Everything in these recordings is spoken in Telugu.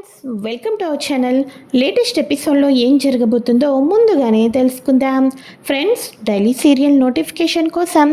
Friends welcome to our channel. Latest ఎపిసోడ్లో ఏం జరగబోతుందో ముందుగానే తెలుసుకుందాం. ఫ్రెండ్స్ డైలీ సీరియల్ నోటిఫికేషన్ కోసం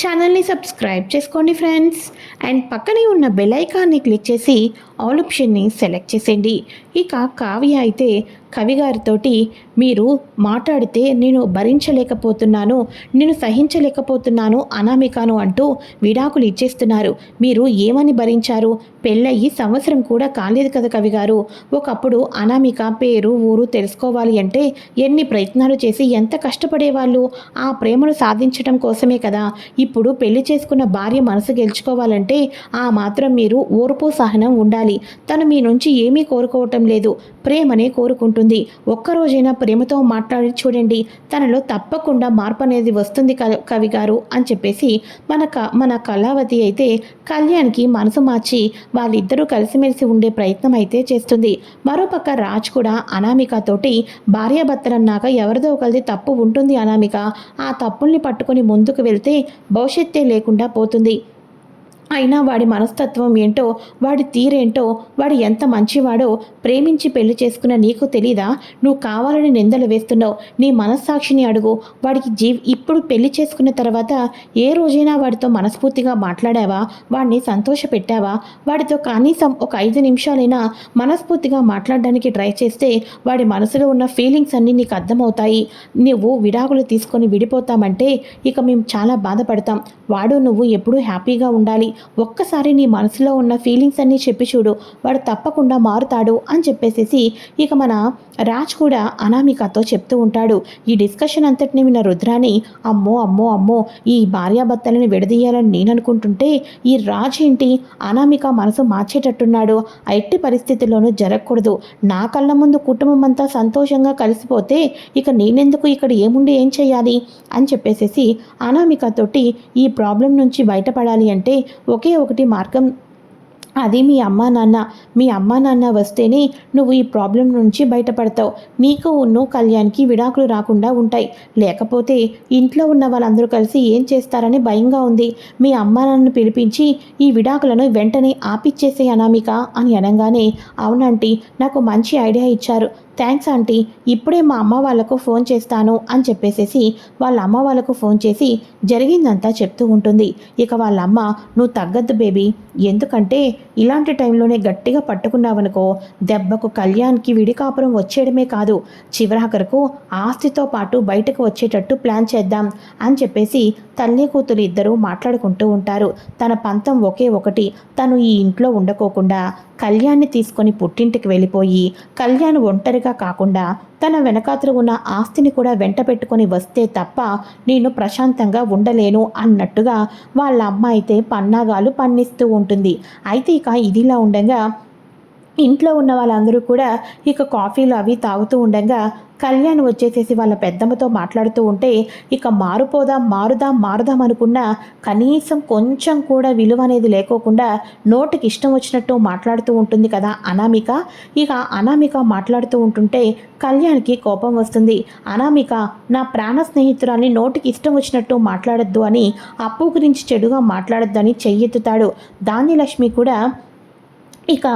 ఛానల్ని సబ్స్క్రైబ్ చేసుకోండి ఫ్రెండ్స్. అండ్ పక్కనే ఉన్న బెల్ ఐకాన్ని క్లిక్ చేసి ఆల్ ఆప్షన్ని సెలెక్ట్ చేసేయండి. ఇక కావ్య అయితే కవిగారితోటి మీరు మాట్లాడితే నేను భరించలేకపోతున్నాను నేను సహించలేకపోతున్నాను అనామికాను అంటూ విడాకులు ఇచ్చేస్తున్నారు. మీరు ఏమని భరించారు? పెళ్ళయ్యి సంవత్సరం కూడా కాలేదు కదా కవి గారు. ఒకప్పుడు అనామిక పేరు ఊరు తెలుసుకోవాలి అంటే ఎన్ని ప్రయత్నాలు చేసి ఎంత కష్టపడేవాళ్ళు? ఆ ప్రేమను సాధించడం కోసమే కదా. ఇప్పుడు పెళ్ళి చేసుకున్న భార్య మనసు గెలుచుకోవాలంటే ఆ మాత్రం మీరు ఓర్పు సహనం ఉండాలి. తను మీ నుంచి ఏమీ కోరుకోవటం లేదు. ప్రేమనే కోరుకుంటుంది. ఒక్కరోజైనా ప్రేమతో మాట్లాడి చూడండి. తనలో తప్పకుండా మార్పు అనేది వస్తుంది కవి గారు అని చెప్పేసి మన క మన కళావతి అయితే కళ్యాణ్కి మనసు మార్చి వాళ్ళిద్దరూ కలిసిమెలిసి ఉండే ప్రయత్నం అయితే చేస్తుంది. మరోపక్క రాజ్ కూడా అనామికతోటి భార్యాభర్తలన్నాక ఎవరిదో ఒకరిది తప్పు ఉంటుంది అనామిక. ఆ తప్పుల్ని పట్టుకొని ముందుకు వెళ్తే భవిష్యత్తే లేకుండా పోతుంది. అయినా వాడి మనస్తత్వం ఏంటో వాడి తీరేంటో వాడు ఎంత మంచివాడో ప్రేమించి పెళ్ళి చేసుకున్న నీకు తెలీదా? నువ్వు కావాలని నిందలు వేస్తున్నావు. నీ మనస్సాక్షిని అడుగు. వాడికి జీవ్ ఇప్పుడు పెళ్ళి చేసుకున్న తర్వాత ఏ రోజైనా వాడితో మనస్ఫూర్తిగా మాట్లాడావా? వాడిని సంతోషపెట్టావా? వాడితో కనీసం ఒక ఐదు నిమిషాలైనా మనస్ఫూర్తిగా మాట్లాడడానికి ట్రై చేస్తే వాడి మనసులో ఉన్న ఫీలింగ్స్ అన్నీ నీకు అర్థమవుతాయి. నువ్వు విడాకులు తీసుకొని విడిపోతామంటే ఇక మేము చాలా బాధపడతాం. వాడు నువ్వు ఎప్పుడూ హ్యాపీగా ఉండాలి. ఒక్కసారి నీ మనసులో ఉన్న ఫీలింగ్స్ అన్నీ చెప్పి చూడు. వాడు తప్పకుండా మారుతాడు అని చెప్పేసేసి ఇక మన రాజ్ కూడా అనామికతో చెప్తూ ఉంటాడు. ఈ డిస్కషన్ అంతటిని విన్న రుద్రాని అమ్మో అమ్మో అమ్మో ఈ భార్యాభర్తలను విడదీయాలని నేను అనుకుంటుంటే ఈ రాజ్ ఏంటి? అనామిక మనసు మార్చేటట్టున్నాడు. ఆ ఎట్టి పరిస్థితుల్లోనూ జరగకూడదు. నా కళ్ళ ముందు కుటుంబం అంతా సంతోషంగా కలిసిపోతే ఇక నేనెందుకు ఇక్కడ ఏముండి ఏం చేయాలి? అని చెప్పేసేసి అనామికతోటి ఈ ప్రాబ్లం నుంచి బయటపడాలి అంటే ఒకే ఒకటి మార్గం. అది మీ అమ్మా నాన్న. మీ అమ్మా నాన్న వస్తేనే నువ్వు ఈ ప్రాబ్లం నుంచి బయటపడతావు. నీకు ఉన్ను కళ్యాణ్కి విడాకులు రాకుండా ఉంటాయి. లేకపోతే ఇంట్లో ఉన్న వాళ్ళందరూ కలిసి ఏం చేస్తారని భయంగా ఉంది. మీ అమ్మా నాన్నను పిలిపించి ఈ విడాకులను వెంటనే ఆపిచ్చేసే అనామిక అని అనగానే అవునంటీ నాకు మంచి ఐడియా ఇచ్చారు. థ్యాంక్స్ ఆంటీ ఇప్పుడే మా అమ్మ వాళ్ళకు ఫోన్ చేస్తాను అని చెప్పేసేసి వాళ్ళ అమ్మ వాళ్ళకు ఫోన్ చేసి జరిగిందంతా చెప్తూ ఉంటుంది. ఇక వాళ్ళ అమ్మ నువ్వు తగ్గద్దు బేబీ. ఎందుకంటే ఇలాంటి టైంలోనే గట్టిగా పట్టుకున్నావనుకో దెబ్బకు కళ్యాణ్కి విడికాపురం వచ్చేయడమే కాదు చివరాఖరకు ఆస్తితో పాటు బయటకు వచ్చేటట్టు ప్లాన్ చేద్దాం అని చెప్పేసి తల్లి కూతురు ఇద్దరూ మాట్లాడుకుంటూ ఉంటారు. తన పంతం ఒకే ఒకటి. తను ఈ ఇంట్లో ఉండకోకుండా కళ్యాణ్ని తీసుకొని పుట్టింటికి వెళ్ళిపోయి కళ్యాణ్ ఒంటరిగా కాకుండా తన వెనకాతలు ఉన్న ఆస్తిని కూడా వెంట పెట్టుకొని వస్తే తప్ప నేను ప్రశాంతంగా ఉండలేను అన్నట్టుగా వాళ్ళ అమ్మ అయితే పన్నాగాలు పన్నిస్తూ ఉంటుంది. అయితే ఇక ఇదిలా ఉండగా ఇంట్లో ఉన్న వాళ్ళందరూ కూడా ఇక కాఫీలు అవి తాగుతూ ఉండగా కళ్యాణ్ వచ్చేసేసి వాళ్ళ పెద్దమ్మతో మాట్లాడుతూ ఉంటే ఇక మారుపోదాం మారుదాం మారుదాం అనుకున్న కనీసం కొంచెం కూడా విలువ అనేది లేకోకుండా నోటికి ఇష్టం వచ్చినట్టు మాట్లాడుతూ ఉంటుంది కదా అనామిక. ఇక అనామిక మాట్లాడుతూ ఉంటుంటే కళ్యాణ్కి కోపం వస్తుంది. అనామిక నా ప్రాణ స్నేహితురాల్ని నోటికి ఇష్టం వచ్చినట్టు మాట్లాడొద్దు అని అప్పు గురించి చెడుగా మాట్లాడొద్దని చెయ్యెత్తుతాడు. ధాన్యలక్ష్మి కూడా ఇక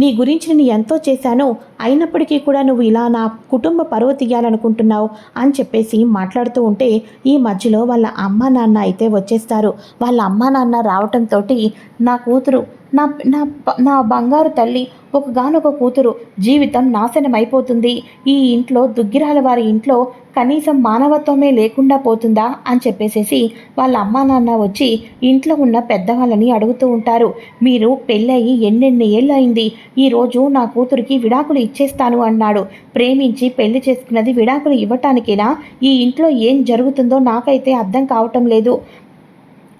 నీ గురించి నేను ఎంతో చేశాను. అయినప్పటికీ కూడా నువ్వు ఇలా నా కుటుంబ పరువు తీయాలనుకుంటున్నావు అని చెప్పేసి మాట్లాడుతూ ఉంటే ఈ మధ్యలో వాళ్ళ అమ్మ నాన్న అయితే వచ్చేస్తారు. వాళ్ళ అమ్మ నాన్న రావటంతో నా కూతురు నా నా నా బంగారు తల్లి ఒకగానొక కూతురు జీవితం నాశనం అయిపోతుంది ఈ ఇంట్లో దుగ్గిరాల వారి ఇంట్లో కనీసం మానవత్వమే లేకుండా పోతుందా అని చెప్పేసేసి వాళ్ళ అమ్మా నాన్న వచ్చి ఇంట్లో ఉన్న పెద్దవాళ్ళని అడుగుతూ ఉంటారు. మీరు పెళ్ళయి ఎన్నెన్ని ఏళ్ళు అయింది ఈరోజు నా కూతురికి విడాకులు ఇచ్చేస్తాను అన్నాడు. ప్రేమించి పెళ్ళి చేసుకున్నది విడాకులు ఇవ్వటానికేనా? ఈ ఇంట్లో ఏం జరుగుతుందో నాకైతే అర్థం కావటం లేదు.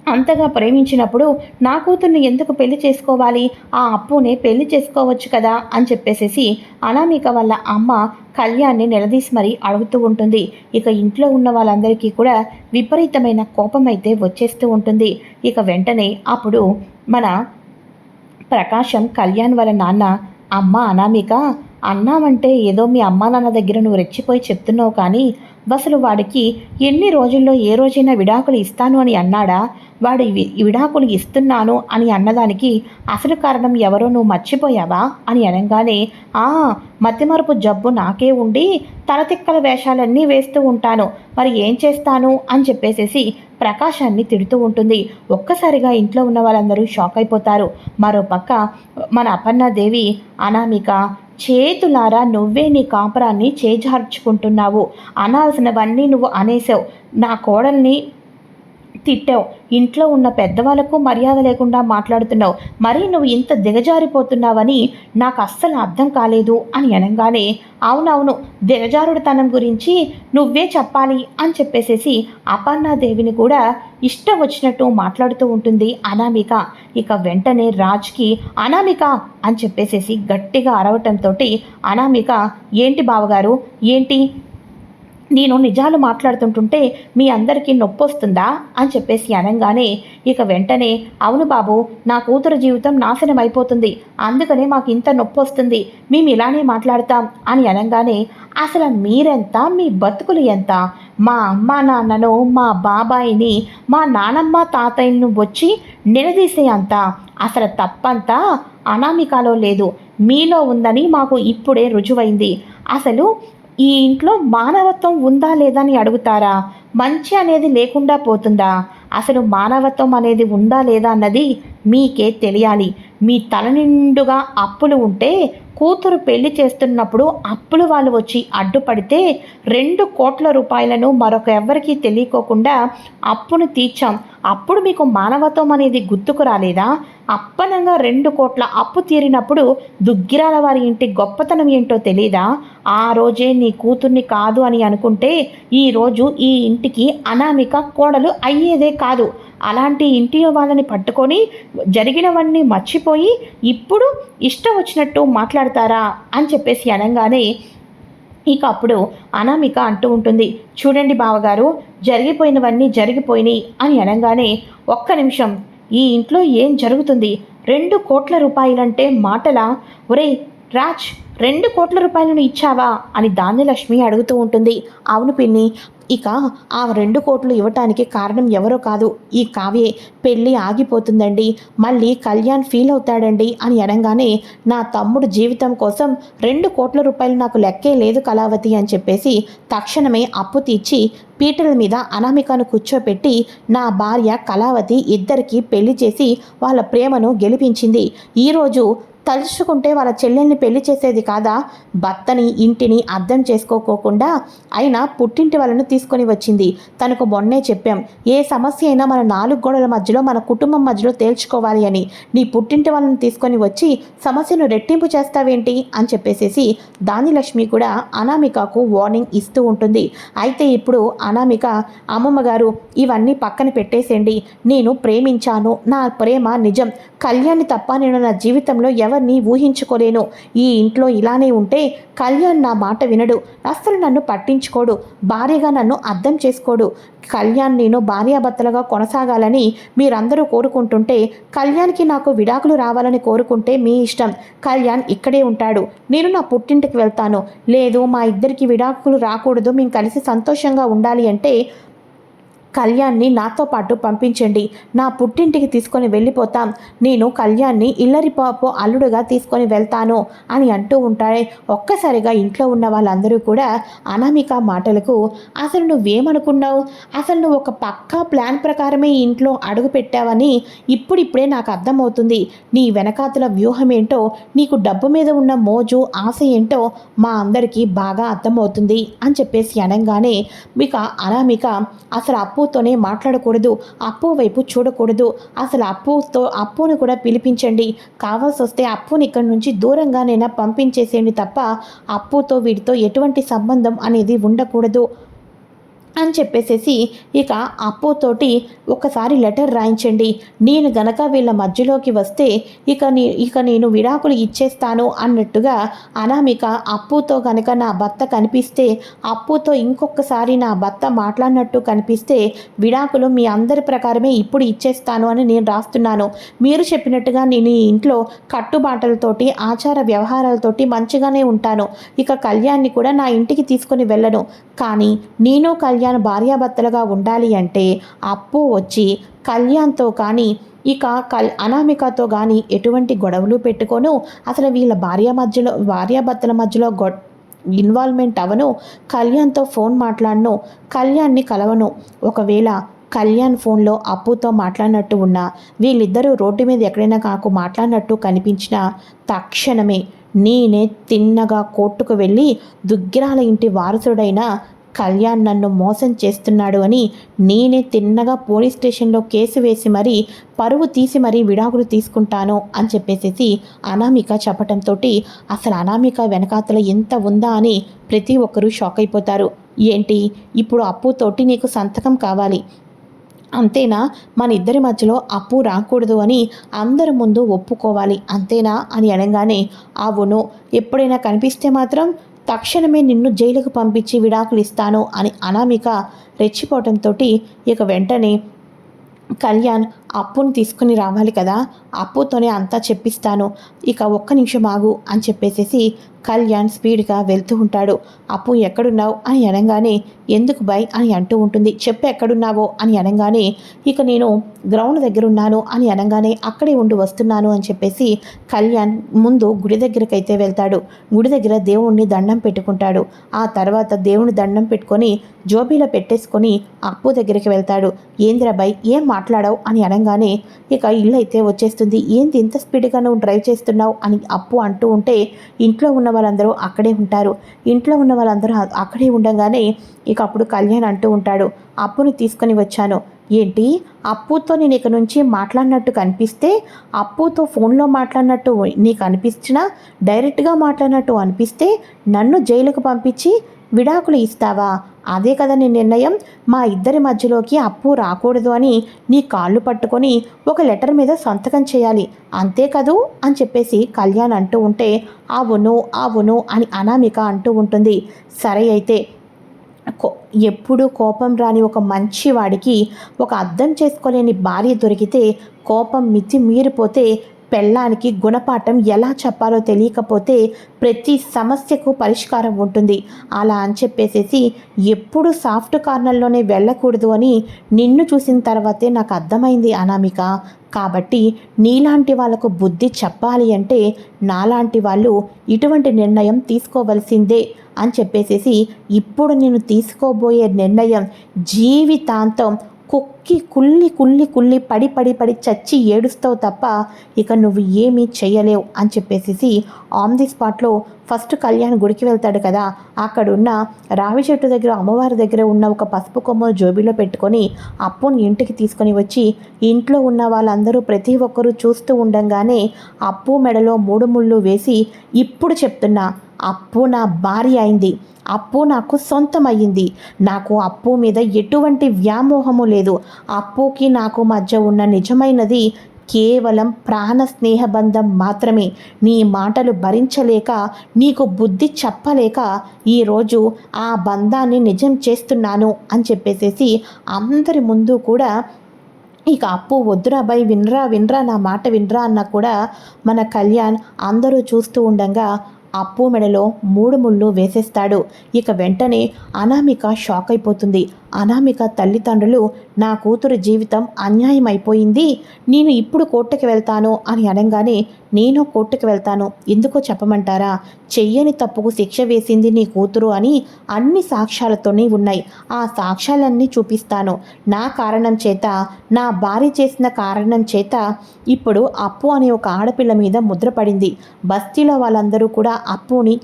అంతగా ప్రేమించినప్పుడు నా కూతుర్ని ఎందుకు పెళ్ళి చేసుకోవాలి? ఆ అప్పునే పెళ్ళి చేసుకోవచ్చు కదా? అని చెప్పేసేసి అనామిక వాళ్ళ అమ్మ కళ్యాణ్ని నిలదీసి మరీ అడుగుతూ ఉంటుంది. ఇక ఇంట్లో ఉన్న వాళ్ళందరికీ కూడా విపరీతమైన కోపం అయితే వచ్చేస్తూ ఉంటుంది. ఇక వెంటనే అప్పుడు మన ప్రకాశం కళ్యాణ్ వాళ్ళ నాన్న అమ్మ అనామిక అన్నామంటే ఏదో మీ అమ్మా నాన్న దగ్గర నువ్వు రెచ్చిపోయి చెప్తున్నావు కానీ అసలు వాడికి ఎన్ని రోజుల్లో ఏ రోజైనా విడాకులు ఇస్తాను అని అన్నాడా? వాడు విడాకులు ఇస్తున్నాను అని అన్నదానికి అసలు కారణం ఎవరో నువ్వు మర్చిపోయావా అని అనగానే ఆ మతిమరుపు జబ్బు నాకే ఉండి తలతిక్కల వేషాలన్నీ వేస్తూ ఉంటాను. మరి ఏం చేస్తాను? అని చెప్పేసేసి ప్రకాశాన్ని తిడుతూ ఉంటుంది. ఒక్కసారిగా ఇంట్లో ఉన్న వాళ్ళందరూ షాక్ అయిపోతారు. మరో పక్క మన అపర్ణాదేవి అనామిక చేతులారా నువ్వే నీ కాపురాన్ని చేజార్చుకుంటున్నావు. అనాల్సినవన్నీ నువ్వు అనేసావు. నా కోడల్ని తిట్టావు. ఇంట్లో ఉన్న పెద్దవాళ్ళకు మర్యాద లేకుండా మాట్లాడుతున్నావు. మరి నువ్వు ఇంత దిగజారిపోతున్నావని నాకు అస్సలు అర్థం కాలేదు అని అనగానే అవునవును దిగజారుడుతనం గురించి నువ్వే చెప్పాలి అని చెప్పేసేసి అపర్ణాదేవిని కూడా ఇష్టం వచ్చినట్టు మాట్లాడుతూ ఉంటుంది అనామిక. ఇక వెంటనే రాజ్కి అనామిక అని చెప్పేసేసి గట్టిగా అరవటంతో అనామిక ఏంటి బావగారు? ఏంటి? నేను నిజాలు మాట్లాడుతుంటుంటే మీ అందరికీ నొప్పి వస్తుందా అని చెప్పేసి అనగానే ఇక వెంటనే అవును బాబు నా కూతురు జీవితం నాశనం అయిపోతుంది అందుకనే మాకు ఇంత నొప్పి వస్తుంది మేము ఇలానే మాట్లాడతాం అని అనగానే అసలు మీరెంత? మీ బతుకులు ఎంత? మా అమ్మ నాన్నను మా బాబాయిని మా నానమ్మ తాతయ్యను వచ్చి నిలదీసే అంత? అసలు తప్పంతా? అనామికాలో లేదు. మీలో ఉందని మాకు ఇప్పుడే రుజువైంది. అసలు ఈ ఇంట్లో మానవత్వం ఉందా లేదా అని అడుగుతారా? మంచి అనేది లేకుండా పోతుందా? అసలు మానవత్వం అనేది ఉందా లేదా అన్నది మీకే తెలియాలి. మీ తల నిండుగా అప్పులు ఉంటే కూతురు పెళ్ళి చేస్తున్నప్పుడు అప్పులు వాళ్ళు వచ్చి అడ్డుపడితే రెండు కోట్ల రూపాయలను మరొక ఎవరికీ తెలియకోకుండా అప్పును తీర్చాం. అప్పుడు మీకు మానవత్వం అనేది గుర్తుకు రాలేదా? అప్పనంగా రెండు కోట్ల అప్పు తీరినప్పుడు దుగ్గిరాల వారి ఇంటి గొప్పతనం ఏంటో తెలీదా? ఆ రోజే నీ కూతుర్ని కాదు అని అనుకుంటే ఈరోజు ఈ ఇంటికి అనామిక కోడలు అయ్యేదే కాదు. అలాంటి ఇంటి వాళ్ళని పట్టుకొని జరిగినవన్నీ మర్చిపోయి ఇప్పుడు ఇష్టం వచ్చినట్టు మాట్లాడతారా అని చెప్పేసి అనగానే ఇక అప్పుడు అనామిక అంటూ ఉంటుంది చూడండి బావగారు జరిగిపోయినవన్నీ జరిగిపోయినాయి అని అనగానే ఒక్క నిమిషం ఈ ఇంట్లో ఏం జరుగుతుంది? రెండు కోట్ల రూపాయలంటే మాటలా? ఒరేయ్ రాజ్ రెండు కోట్ల రూపాయలను ఇచ్చావా? అని ధాన్యలక్ష్మి అడుగుతూ ఉంటుంది. అవును పిన్ని. ఇక ఆ రెండు కోట్లు ఇవ్వటానికి కారణం ఎవరో కాదు. ఈ కావ్యే. పెళ్ళి ఆగిపోతుందండి. మళ్ళీ కళ్యాణ్ ఫీల్ అవుతాడండి అని అనగానే నా తమ్ముడు జీవితం కోసం రెండు కోట్ల రూపాయలు నాకు లెక్కే లేదు కళావతి అని చెప్పేసి తక్షణమే అప్పు తీర్చి పీటల మీద అనామికను కూర్చోపెట్టి నా భార్య కళావతి ఇద్దరికి పెళ్ళి చేసి వాళ్ళ ప్రేమను గెలిపించింది. ఈరోజు తలుచుకుంటే వాళ్ళ చెల్లెల్ని పెళ్ళి చేసేది కాదా? భర్తని ఇంటిని అర్థం చేసుకోకోకుండా అయినా పుట్టింటి వాళ్ళను తీసుకొని వచ్చింది. తనకు మొన్నే చెప్పాం ఏ సమస్య అయినా మన నాలుగు గోడల మధ్యలో మన కుటుంబం మధ్యలో తేల్చుకోవాలి అని. నీ పుట్టింటి వాళ్ళని తీసుకొని వచ్చి సమస్యను రెట్టింపు చేస్తావేంటి? అని చెప్పేసేసి దానిలక్ష్మి కూడా అనామికకు వార్నింగ్ ఇస్తూ ఉంటుంది. అయితే ఇప్పుడు అనామిక అమ్మమ్మ గారు ఇవన్నీ పక్కన పెట్టేసేయండి. నేను ప్రేమించాను. నా ప్రేమ నిజం. కళ్యాణి తప్ప నేను నా జీవితంలో ఎవరిని ఊహించుకోలేను. ఈ ఇంట్లో ఇలానే ఉంటే కళ్యాణ్ నా మాట వినడు. అస్సలు నన్ను పట్టించుకోడు. భార్యగా నన్ను అర్థం చేసుకోడు. కళ్యాణ్ నేను భార్యాభర్తలుగా కొనసాగాలని మీరందరూ కోరుకుంటుంటే కళ్యాణ్కి నాకు విడాకులు రావాలని కోరుకుంటే మీ ఇష్టం. కళ్యాణ్ ఇక్కడే ఉంటాడు. నేను నా పుట్టింటికి వెళ్తాను. లేదు మా ఇద్దరికి విడాకులు రాకూడదు. మేము కలిసి సంతోషంగా ఉండాలి అంటే కళ్యాణ్ని నాతో పాటు పంపించండి. నా పుట్టింటికి తీసుకొని వెళ్ళిపోతాం. నేను కళ్యాణ్ని ఇల్లరిపాపు అల్లుడుగా తీసుకొని వెళ్తాను అని అంటూ ఉంటాడే. ఒక్కసారిగా ఇంట్లో ఉన్న వాళ్ళందరూ కూడా అనామిక మాటలకు అసలు నువ్వేమనుకున్నావు? అసలు నువ్వు ఒక పక్కా ప్లాన్ ప్రకారమే ఇంట్లో అడుగు పెట్టావని ఇప్పుడిప్పుడే నాకు అర్థమవుతుంది. నీ వెనకాతల వ్యూహం ఏంటో నీకు డబ్బు మీద ఉన్న మోజు ఆశ ఏంటో మా అందరికీ బాగా అర్థమవుతుంది అని చెప్పేసి అనగానే మీకు అనామిక అసలు అప్పు అప్పుతోనే మాట్లాడకూడదు అప్పు వైపు చూడకూడదు. అసలు అప్పుతో అప్పును కూడా పిలిపించండి. కావాల్సి వస్తే అప్పుని ఇక్కడి నుంచి దూరంగానైనా పంపించేసేయండి తప్ప అప్పుతో వీటితో ఎటువంటి సంబంధం అనేది ఉండకూడదు. అని చెప్పేసేసి ఇక అప్పుతోటి ఒకసారి లెటర్ రాయించండి. నేను గనక వీళ్ళ మధ్యలోకి వస్తే ఇక నీ ఇక నేను విడాకులు ఇచ్చేస్తాను అన్నట్టుగా అనామిక అప్పుతో గనక నా భర్త కనిపిస్తే అప్పుతో ఇంకొకసారి నా భర్త మాట్లాడినట్టు కనిపిస్తే విడాకులు మీ అందరి ప్రకారమే ఇప్పుడు ఇచ్చేస్తాను అని నేను రాస్తున్నాను. మీరు చెప్పినట్టుగా నేను ఈ ఇంట్లో కట్టుబాటలతోటి ఆచార వ్యవహారాలతోటి మంచిగానే ఉంటాను. ఇక కళ్యాణ్ని కూడా నా ఇంటికి తీసుకొని వెళ్ళను. కానీ నేను కళ్యాణ్ కళ్యాణ్ భార్యాభర్తలుగా ఉండాలి అంటే అప్పు వచ్చి కళ్యాణ్తో కానీ ఇక కల్ అనామికతో కానీ ఎటువంటి గొడవలు పెట్టుకోను. అసలు వీళ్ళ భార్య మధ్యలో భార్యాభర్తల మధ్యలో గొ ఇన్వాల్వ్మెంట్ అవను కళ్యాణ్తో ఫోన్ మాట్లాడను. కళ్యాణ్ని కలవను. ఒకవేళ కళ్యాణ్ ఫోన్లో అప్పుతో మాట్లాడినట్టు ఉన్నా వీళ్ళిద్దరూ రోడ్డు మీద ఎక్కడైనా కాకు మాట్లాడినట్టు కనిపించిన తక్షణమే నేనే తిన్నగా కోర్టుకు వెళ్ళి దుగ్గిరాల ఇంటి వారసుడైన కళ్యాణ్ నన్ను మోసం చేస్తున్నాడు అని నేనే తిన్నగా పోలీస్ స్టేషన్లో కేసు వేసి మరీ పరువు తీసి మరీ విడాకులు తీసుకుంటాను అని చెప్పేసేసి అనామిక చెప్పటంతో అసలు అనామిక వెనకాతల ఎంత ఉందా అని ప్రతి ఒక్కరూ షాక్ అయిపోతారు. ఏంటి? ఇప్పుడు అప్పుతోటి నీకు సంతకం కావాలి. అంతేనా? మన ఇద్దరి మధ్యలో అప్పు రాకూడదు అని అందరి ముందు ఒప్పుకోవాలి. అంతేనా? అని అనగానే అవును. ఎప్పుడైనా కనిపిస్తే మాత్రం తక్షణమే నిన్ను జైలుకు పంపించి విడాకులు ఇస్తాను అని అనామిక రెచ్చిపోవటంతో ఇక వెంటనే కళ్యాణ్ అప్పును తీసుకుని రావాలి కదా అప్పుతోనే అంతా చెప్పిస్తాను. ఇక ఒక్క నిమిషం ఆగు అని చెప్పేసేసి కళ్యాణ్ స్పీడ్గా వెళ్తూ ఉంటాడు. అప్పు ఎక్కడున్నావు? అని అనగానే ఎందుకు బై అని అంటూ ఉంటుంది. చెప్పు ఎక్కడున్నావో? అని అనగానే ఇక నేను గ్రౌండ్ దగ్గర ఉన్నాను అని అనగానే అక్కడే ఉండి వస్తున్నాను అని చెప్పేసి కళ్యాణ్ ముందు గుడి దగ్గరికి అయితే వెళ్తాడు. గుడి దగ్గర దేవుణ్ణి దండం పెట్టుకుంటాడు. ఆ తర్వాత దేవుని దండం పెట్టుకొని జోబీలో పెట్టేసుకొని అప్పు దగ్గరికి వెళ్తాడు. ఏంద్రబై ఏం మాట్లాడావు? అని అనగానే ఇక ఇల్లు అయితే వచ్చేస్తుంది. ఏంది ఇంత స్పీడ్గా నువ్వు డ్రైవ్ చేస్తున్నావు? అని అప్పు అంటూ ఉంటే ఇంట్లో ఉన్న వాళ్ళందరూ అక్కడే ఉంటారు. ఇంట్లో ఉన్న వాళ్ళందరూ అక్కడే ఉండగానే ఇక అప్పుడు కళ్యాణ్ అంటూ ఉంటాడు అప్పుని తీసుకొని వచ్చాను. ఏంటి? అప్పుతో నేను ఇక నుంచి మాట్లాడినట్టు కనిపిస్తే అప్పుతో ఫోన్లో మాట్లాడినట్టు నీకు అనిపించినా డైరెక్ట్గా మాట్లాడినట్టు అనిపిస్తే నన్ను జైలుకు పంపించి విడాకులు ఇస్తావా? అదే కదా నీ నిర్ణయం? మా ఇద్దరి మధ్యలోకి అప్పు రాకూడదు అని నీ కాళ్ళు పట్టుకొని ఒక లెటర్ మీద సంతకం చేయాలి. అంతే కదూ? అని చెప్పేసి కళ్యాణ్ అంటూ ఉంటే అవును అవును అని అనామిక అంటూ ఉంటుంది. సరే అయితే ఎప్పుడు కోపం రాని ఒక మంచి వాడికి ఒక అర్థం చేసుకోలేని భార్య దొరికితే కోపం మితి మీరిపోతే పెళ్ళానికి గుణపాఠం ఎలా చెప్పాలో తెలియకపోతే ప్రతి సమస్యకు పరిష్కారం ఉంటుంది. అలా అని చెప్పేసేసి ఎప్పుడు సాఫ్ట్ కార్నర్లోనే వెళ్ళకూడదు అని నిన్ను చూసిన తర్వాతే నాకు అర్థమైంది అనామిక. కాబట్టి నీలాంటి వాళ్ళకు బుద్ధి చెప్పాలి అంటే నాలాంటి వాళ్ళు ఇటువంటి నిర్ణయం తీసుకోవలసిందే అని చెప్పేసేసి ఇప్పుడు నేను తీసుకోబోయే నిర్ణయం జీవితాంతం కుక్కి కుల్లి కుల్లి కుల్లి పడి పడి పడి చచ్చి ఏడుస్తావు తప్ప ఇక నువ్వు ఏమీ చెయ్యలేవు అని చెప్పేసి ఆన్ ది స్పాట్లో ఫస్ట్ కళ్యాణ్ గుడికి వెళ్తాడు కదా. అక్కడున్న రావి చెట్టు దగ్గర అమ్మవారి దగ్గర ఉన్న ఒక పసుపు కొమ్మను జోబీలో పెట్టుకొని అప్పుని ఇంటికి తీసుకొని వచ్చి ఇంట్లో ఉన్న వాళ్ళందరూ ప్రతి ఒక్కరూ చూస్తూ ఉండంగానే అప్పు మెడలో మూడు ముళ్ళు వేసి ఇప్పుడు చెప్తున్నా అప్పు నా భార్య అయింది. అప్పు నాకు సొంతమయ్యింది. నాకు అప్పు మీద ఎటువంటి వ్యామోహము లేదు. అప్పుకి నాకు మధ్య ఉన్న నిజమైనది కేవలం ప్రాణ స్నేహబంధం మాత్రమే. నీ మాటలు భరించలేక నీకు బుద్ధి చెప్పలేక ఈరోజు ఆ బంధాన్ని నిజం చేస్తున్నాను అని చెప్పేసేసి అందరి ముందు కూడా ఇక అప్పు వద్దురా బై వినరా వినరా నా మాట వినరా అన్న కూడా మన కళ్యాణ్ అందరూ చూస్తూ ఉండగా అప్పు మెడలో మూడు ముళ్ళు వేసేస్తాడు. ఇక వెంటనే అనామిక షాక్ అయిపోతుంది. అనామిక తల్లిదండ్రులు నా కూతురు జీవితం అన్యాయం అయిపోయింది నేను ఇప్పుడు కోర్టుకి వెళ్తాను అని అనగానే నేను కోర్టుకి వెళ్తాను. ఎందుకో చెప్పమంటారా? చెయ్యని తప్పుకు శిక్ష వేసింది నీ కూతురు అని అన్ని సాక్ష్యాలతోనే ఉన్నాయి. ఆ సాక్ష్యాలన్నీ చూపిస్తాను. నా కారణం చేత నా భార్య చేసిన కారణం చేత ఇప్పుడు అప్పు అనే ఒక ఆడపిల్ల మీద ముద్రపడింది బస్తీలో వాళ్ళందరూ కూడా అప్పుని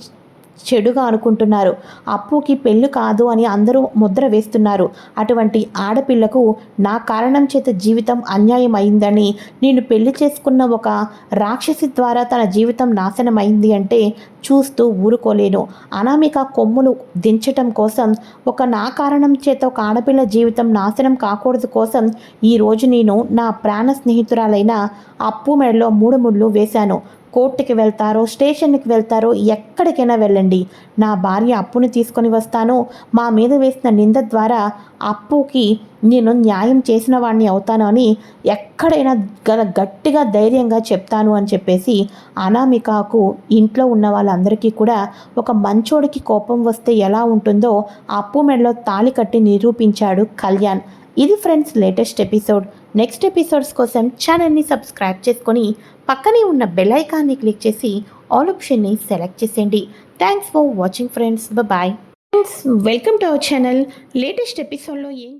చెడుగా అనుకుంటున్నారు. అప్పుకి పెళ్ళి కాదు అని అందరూ ముద్ర వేస్తున్నారు. అటువంటి ఆడపిల్లకు నా కారణం చేత జీవితం అన్యాయం అయిందని నేను పెళ్ళి చేసుకున్న ఒక రాక్షసి ద్వారా తన జీవితం నాశనం అయింది అంటే చూస్తూ ఊరుకోలేను. అనామిక కొమ్ములు దించటం కోసం ఒక నా కారణం చేత ఒక ఆడపిల్ల జీవితం నాశనం కాకూడదు కోసం ఈరోజు నేను నా ప్రాణ స్నేహితురాలైన అప్పు మెడలో మూడు ముళ్ళు వేశాను. కోర్టుకి వెళ్తారో స్టేషన్కి వెళ్తారో ఎక్కడికైనా వెళ్ళండి. నా భార్య అప్పుని తీసుకొని వస్తాను. మా మీద వేసిన నింద ద్వారా అప్పుకి నేను న్యాయం చేసిన వాడిని అవుతాను అని ఎక్కడైనా గల గట్టిగా ధైర్యంగా చెప్తాను అని చెప్పేసి అనామికకు ఇంట్లో ఉన్న వాళ్ళందరికీ కూడా ఒక మంచోడికి కోపం వస్తే ఎలా ఉంటుందో అప్పు మెడలో తాళి కట్టి నిరూపించాడు కళ్యాణ్. ఇది friends latest episode. Next episodes కోసం ఛానల్ని సబ్స్క్రైబ్ చేసుకొని పక్కనే ఉన్న బెల్ ఐకాన్ని క్లిక్ చేసి ఆల్ ఆప్షన్ని సెలెక్ట్ చేసేయండి. Thanks for watching friends. Bye friends welcome to our channel. Latest ఎపిసోడ్లో ఏం